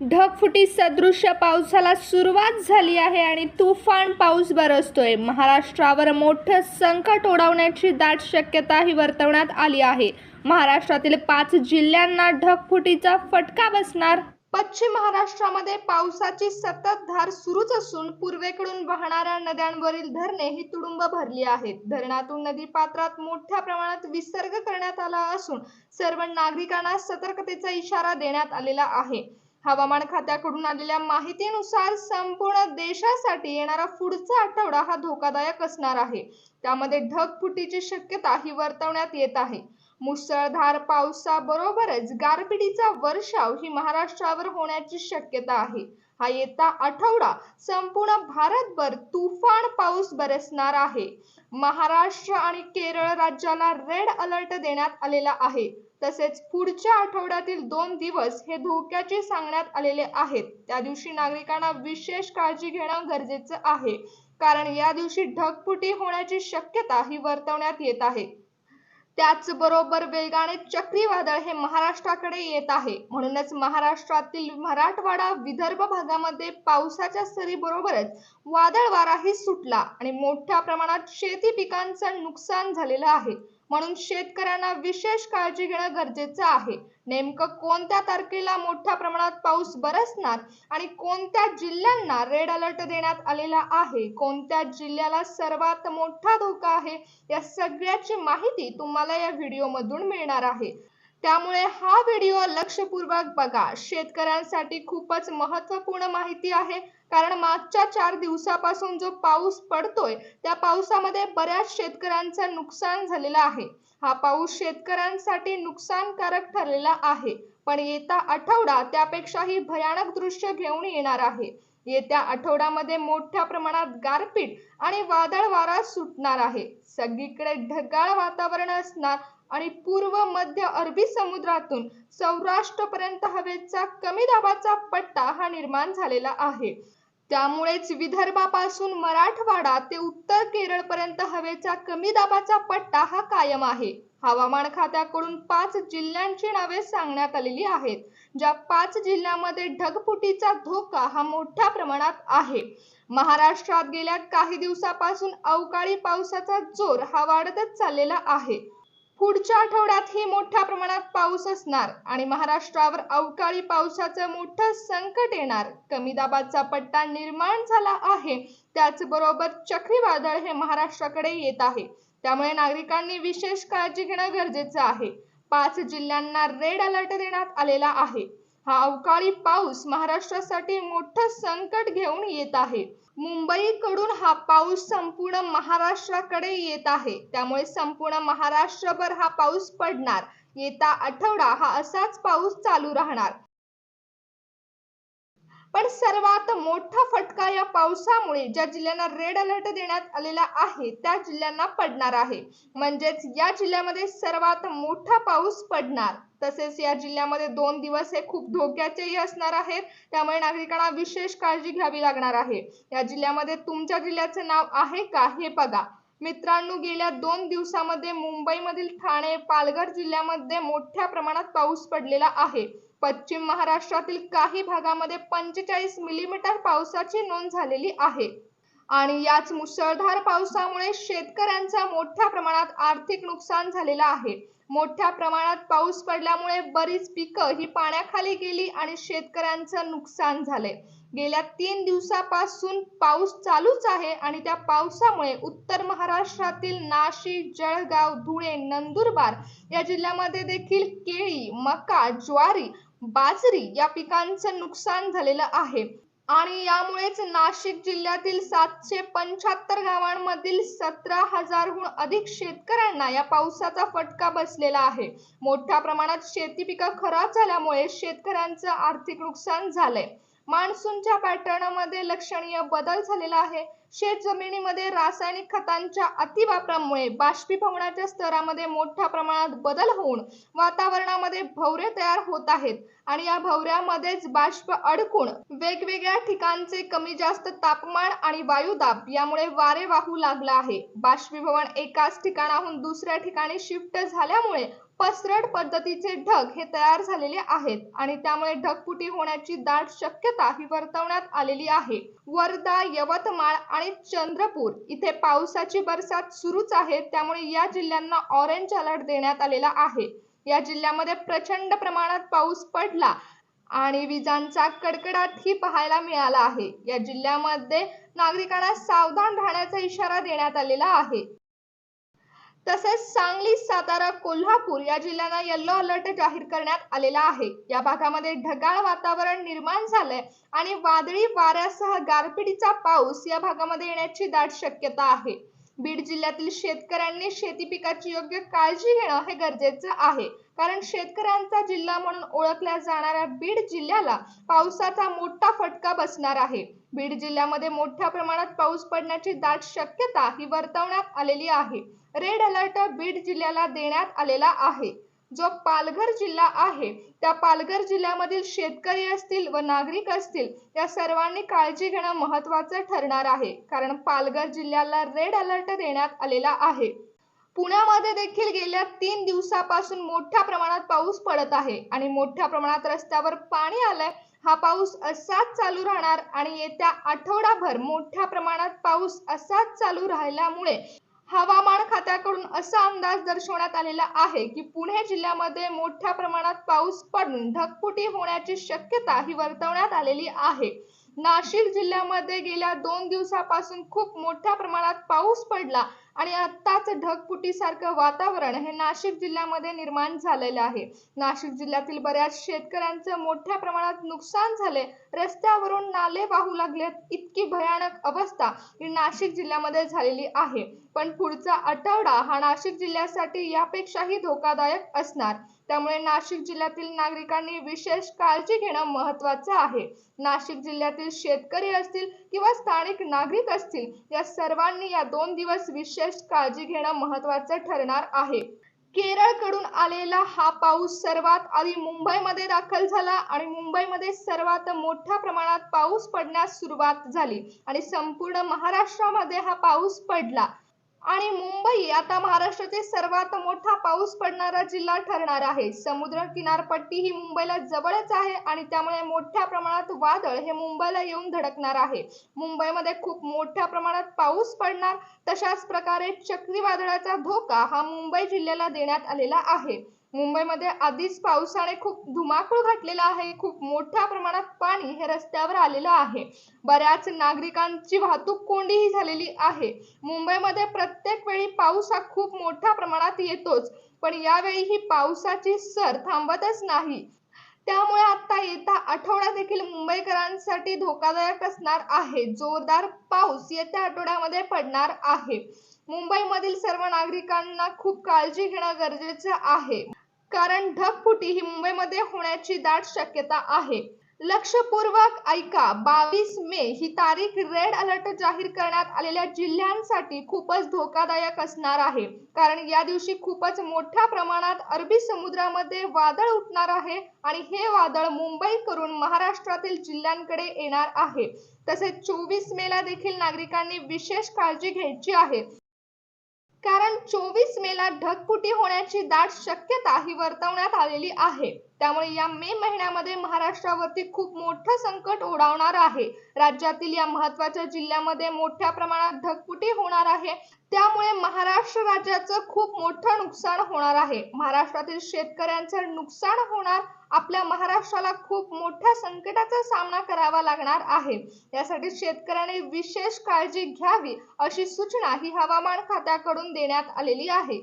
ढगफुटी सदृश्य पावसाला सुरुवात झाली आहे आणि तुफान पाऊस बरसतोय. महाराष्ट्रावर मोठं संकट ओढवण्याची दाट शक्यता ही वर्तवण्यात आली आहे. महाराष्ट्रातील पाच जिल्ह्यांना ढगफुटीचा फटका बसणार. पश्चिम महाराष्ट्रामध्ये पावसाची सतत धार सुरूच असून पूर्वेकडून वाहणाऱ्या नद्यांवरील धरणे ही तुडुंब भरली आहेत. धरणातून नदी पात्रात मोठ्या प्रमाणात विसर्ग करण्यात आला असून सर्व नागरिकांना सतर्कतेचा इशारा देण्यात आलेला आहे. हवामान खात्याकडून आलेल्या माहितीनुसार संपूर्ण देशासाठी येणारा पुढचा आठवडा हा धोकादायक असणार आहे. त्यामध्ये ढगफुटीची शक्यता ही वर्तवण्यात येत आहे. मुसळधार पावसाबरोबरच गारपिटीचा वर्षाव ही महाराष्ट्रावर होण्याची शक्यता आहे. हा येता आठवडा संपूर्ण भारतभर तुफान पाऊस बरसणार आहे. महाराष्ट्र आणि केरळ राज्याला रेड अलर्ट देण्यात आलेला आहे. तसेच पुढच्या आठवड्यातील दोन दिवस हे धोक्याचे सांगण्यात आलेले आहेत. त्या दिवशी नागरिकांना विशेष काळजी घेणं गरजेचं आहे. कारण या दिवशी ढगफुटी होण्याची शक्यता ही वर्तवण्यात येत आहे. त्याचबरोबर वेगाने चक्रीवादळ हे महाराष्ट्राकडे येत आहे. म्हणूनच महाराष्ट्रातील मराठवाडा विदर्भ भागामध्ये पावसाच्या सरीबरोबरच वादळ वाराही सुटला आणि मोठ्या प्रमाणात शेती पिकांचं नुकसान झालेलं आहे. म्हणून शेतकऱ्यांना विशेष काळजी घेणं गरजेचं आहे. नेमकं कोणत्या तारखेला मोठ्या प्रमाणात पाऊस बरसणार आणि कोणत्या जिल्ह्यांना रेड अलर्ट देण्यात आलेला आहे? कोणत्या जिल्ह्याला सर्वात मोठा धोका आहे? या सगळ्याची माहिती तुम्हाला या व्हिडिओमधून मिळणार आहे. त्यामुळे हा व्हिडिओ लक्षपूर्वक बघा. शेतकऱ्यांसाठी खूपच महत्त्वपूर्ण माहिती आहे. कारण मागच्या चार दिवसापासून जो पाऊस पडतोय त्या पावसामध्ये बऱ्याच शेतकऱ्यांचं नुकसान झालेलं आहे. हा पाऊस शेतकऱ्यांसाठी नुकसानकारक ठरलेला आहे. पण येता आठवडा त्यापेक्षाही भयानक दृश्य घेऊन येणार आहे. येत्या आठवड्यामध्ये मोठ्या प्रमाणात गारपीट आणि वादळ वारा सुटणार आहे. सगळीकडे ढगाळ वातावरण असणार आणि पूर्व मध्य अरबी समुद्रातून सौराष्ट्रपर्यंत हवेचा कमी दाबाचा पट्टा हा निर्माण झालेला आहे. त्यामुळेच विदर्भापासून मराठवाडा ते उत्तर केरळपर्यंत हवेचा कमी दाबाचा पट्टा हा कायम आहे. हवामान खात्याकडून पाच जिल्ह्यांची नावे सांगण्यात आलेली आहेत ज्या पाच जिल्ह्यामध्ये ढगफुटीचा धोका हा मोठ्या प्रमाणात आहे. महाराष्ट्रात गेल्या काही दिवसापासून अवकाळी पावसाचा जोर हा वाढतच चाललेला आहे. पुढच्या आठवड्यात ही मोठ्या प्रमाणात पाऊस असणार आणि महाराष्ट्रावर अवकाळी पावसाचं मोठं संकट येणार. कमी दाबाचा पट्टा निर्माण झाला आहे. त्याचबरोबर चक्रीवादळ हे महाराष्ट्राकडे येत आहे. त्यामुळे नागरिकांनी विशेष काळजी घेणं गरजेचं आहे. पाच जिल्ह्यांना रेड अलर्ट देण्यात आलेला आहे. हा अवकाळी पाऊस महाराष्ट्रासाठी मोठं संकट घेऊन येत आहे. मुंबईकडून हा पाऊस संपूर्ण महाराष्ट्राकडे येत आहे. त्यामुळे संपूर्ण महाराष्ट्रभर हा पाऊस पडणार. येता आठवडा हा असाच पाऊस चालू राहणार. पण सर्वात मोठा फटका या पावसामुळे ज्या जिल्ह्यांना रेड अलर्ट देण्यात आलेला आहे त्या जिल्ह्यांना पडणार आहे. म्हणजेच या जिल्ह्यामध्ये सर्वात मोठा पाऊस पडणार. तसेच या जिल्ह्यामध्ये दोन दिवस हे खूप धोक्याचेही असणार आहेत. त्यामुळे नागरिकांना विशेष काळजी घ्यावी लागणार आहे. या जिल्ह्यामध्ये तुमच्या जिल्ह्याचे नाव आहे का हे बघा. मित्रांनो गेल्या दोन दिवसामध्ये मुंबईमधील ठाणे पालघर जिल्ह्यामध्ये मोठ्या प्रमाणात पाऊस पडलेला आहे. पश्चिम महाराष्ट्रातील काही भागामध्ये पंचेचाळीस मिलीमीटर पावसाची नोंद झालेली आहे. आणि याच मुसळधार पावसामुळे शेतकऱ्यांचा मोठ्या प्रमाणात आर्थिक नुकसान झालेलं आहे. मोठ्या प्रमाणात पाऊस पडल्यामुळे बरीच पिकं ही पाण्याखाली गेली आणि शेतकऱ्यांचं नुकसान झालंय. गेल्या तीन दिवसापासून पाऊस चालूच आहे आणि त्या पावसामुळे उत्तर महाराष्ट्रातील नाशिक जळगाव धुळे नंदुरबार या जिल्ह्यामध्ये देखील केळी मका ज्वारी बाजरी या पिकांचं नुकसान झालेलं आहे. आणि यामुळेच नाशिक जिल्ह्यातील सातशे पंच्याहत्तर गावांमधील सतरा हजारहून अधिक शेतकऱ्यांना या पावसाचा फटका बसलेला आहे. मोठ्या प्रमाणात शेती पिकं खराब झाल्यामुळे शेतकऱ्यांचं आर्थिक नुकसान झालंय. मान्सूनच्या पॅटर्नमध्ये लक्षणीय बदल झालेला आहे. शेत जमिनीमध्ये रासायनिक खतांच्या अतिवापरामुळे बाष्पीभवनाच्या स्तरामध्ये मोठ्या प्रमाणात बदल होऊन वातावरणामध्ये भवरे तयार होत आहेत. आणि या भवऱ्यामध्येच बाष्प अडकून वेगवेगळ्या ठिकाणचे कमी जास्त तापमान आणि वायुदाब यामुळे वारे वाहू लागला आहे. बाष्पीभवन एकाच ठिकाणाहून दुसऱ्या ठिकाणी शिफ्ट झाल्यामुळे पसरट पद्धतीचे ढग हे तयार झालेले आहेत आणि त्यामुळे ढगफुटी होण्याची दाट शक्यता ही वर्तवण्यात आलेली आहे. वर्धा यवतमाळ आणि चंद्रपूर इथे पावसाची बरसात सुरूच आहे. त्यामुळे या जिल्ह्यांना ऑरेंज अलर्ट देण्यात आलेला आहे. या जिल्ह्यामध्ये प्रचंड प्रमाणात पाऊस पडला आणि विजांचा कडकडाटही पाहायला मिळाला आहे. या जिल्ह्यामध्ये नागरिकांना सावधान राहण्याचा इशारा देण्यात आलेला आहे. तसेच सांगली सातारा कोल्हापूर या जिल्ह्यांना येल्लो अलर्ट जाहीर करण्यात आलेला आहे. या भागामध्ये ढगाळ वातावरण निर्माण झालंय आणि वादळी वाऱ्यासह गारपिटीचा पाऊस या भागामध्ये येण्याची दाट शक्यता आहे. बीड जिल्ह्यातील शेतकऱ्यांनी शेती पिकाची योग्य काळजी घेणं हे गरजेचं आहे. कारण शेतकऱ्यांचा जिल्हा म्हणून ओळखल्या जाणाऱ्या बीड जिल्ह्याला पावसाचा मोठा फटका बसणार आहे. बीड जिल्ह्यामध्ये मोठ्या प्रमाणात पाऊस पडण्याची दाट शक्यता ही वर्तवण्यात आलेली आहे. रेड अलर्ट बीड जिल्ह्याला देण्यात आलेला आहे. जो पालघर जिल्हा आहे त्या पालघर जिल्ह्यामधील शेतकरी असतील व नागरिक असतील या सर्वांनी काळजी घेणं महत्वाचं ठरणार आहे. कारण पालघर जिल्ह्याला रेड अलर्ट देण्यात आलेला आहे. पुण्यामध्ये देखील गेल्या तीन दिवसापासून मोठ्या प्रमाणात पाऊस पडत आहे आणि मोठ्या प्रमाणात रस्त्यावर पाणी आलंय. हा पाऊस असाच चालू राहणार आणि येत्या आठवडाभर मोठ्या प्रमाणात पाऊस असाच चालू राहिल्यामुळे हवामान खात्याकडून असा अंदाज दर्शवण्यात आलेला आहे की पुणे जिल्ह्यामध्ये मोठ्या प्रमाणात पाऊस पडून ढगफुटी होण्याची शक्यता ही वर्तवण्यात आलेली आहे. नाशिक जिल्ह्यामध्ये गेल्या दोन दिवसापासून खूप मोठ्या प्रमाणात पाऊस पडला. आणि आत्ताच ढगफुटीसारखं वातावरण हे नाशिक जिल्ह्यामध्ये निर्माण झालेलं आहे. नाशिक जिल्ह्यातील बऱ्याच शेतकऱ्यांचं मोठ्या प्रमाणात नुकसान झाले. रस्त्यावरून नाले वाहू लागलेत. इतकी भयानक अवस्था ही नाशिक जिल्ह्यामध्ये झालेली आहे. पण पुढचा आठवडा हा नाशिक जिल्ह्यासाठी यापेक्षाही धोकादायक असणार. त्यामुळे नाशिक जिल्ह्यातील नागरिकांनी विशेष काळजी घेणं महत्वाचं आहे. नाशिक जिल्ह्यातील शेतकरी असतील किंवा स्थानिक नागरिक असतील या सर्वांनी या दोन दिवस विशेष काळजी घेणं महत्वाचं ठरणार आहे. केरळकडून आलेला हा पाऊस सर्वात आधी मुंबईमध्ये दाखल झाला आणि मुंबईमध्ये सर्वात मोठ्या प्रमाणात पाऊस पडण्यास सुरुवात झाली आणि संपूर्ण महाराष्ट्रामध्ये हा पाऊस पडला. आणि मुंबई आता महाराष्ट्राचे सर्वात मोठा पाऊस पडणारा जिल्हा ठरणार आहे. समुद्र किनारपट्टी ही मुंबईला जवळच आहे आणि त्यामुळे मोठ्या प्रमाणात वादळ हे मुंबईला येऊन धडकणार आहे. मुंबईमध्ये खूप मोठ्या प्रमाणात पाऊस पडणार तशाच प्रकारे चक्रीवादळाचा धोका हा मुंबई जिल्ह्याला देण्यात आलेला आहे. मुंबईमध्ये आधीच पावसाने खूप धुमाकूळ घातलेला आहे. खूप मोठ्या प्रमाणात पाणी हे रस्त्यावर आलेलं आहे. बऱ्याच नागरिकांची वाहतूक कोंडीही झालेली आहे. मुंबईमध्ये प्रत्येक वेळी पाऊस हा खूप मोठ्या प्रमाणात येतोच. पण यावेळी ही पावसाची सर थांबतच नाही. त्यामुळे आता येता आठवडा देखील मुंबईकरांसाठी धोकादायक असणार आहे. जोरदार पाऊस येत्या आठवड्यामध्ये पडणार आहे. मुंबईमधील सर्व नागरिकांना खूप काळजी घेणं गरजेचं आहे. कारण ढगफुटी ही मुंबईमध्ये होण्याची दाट शक्यता आहे. लक्षपूर्वक ऐका बावीस मे ही तारीख रेड अलर्ट जाहीर करण्यात आलेल्या जिल्ह्यांसाठी खूपच धोकादायक असणार आहे. कारण या दिवशी खूपच मोठ्या प्रमाणात अरबी समुद्रामध्ये वादळ उठणार आहे आणि हे वादळ मुंबई करून महाराष्ट्रातील जिल्ह्यांकडे येणार आहे. तसेच चोवीस मेला देखील नागरिकांनी विशेष काळजी घ्यायची आहे. कारण चोवीस मेला ढगफुटी होण्याची दाट शक्यता ही वर्तवण्यात आलेली आहे. त्यामुळे या मे महिन्यामध्ये महाराष्ट्रावरती खूप मोठं संकट ओढावणार आहे. राज्यातील या महत्त्वाच्या जिल्ह्यामध्ये मोठ्या प्रमाणात ढगफुटी होणार आहे. त्यामुळे महाराष्ट्र राज्याचं खूप मोठं नुकसान होणार आहे. महाराष्ट्रातील शेतकऱ्यांचं नुकसान होणार आपल्या महाराष्ट्राला खूप मोठ्या संकटाचा सामना करावा लागणार आहे. यासाठी शेतकऱ्यांनी विशेष काळजी घ्यावी अशी सूचना ही हवामान खात्याकडून देण्यात आलेली आहे.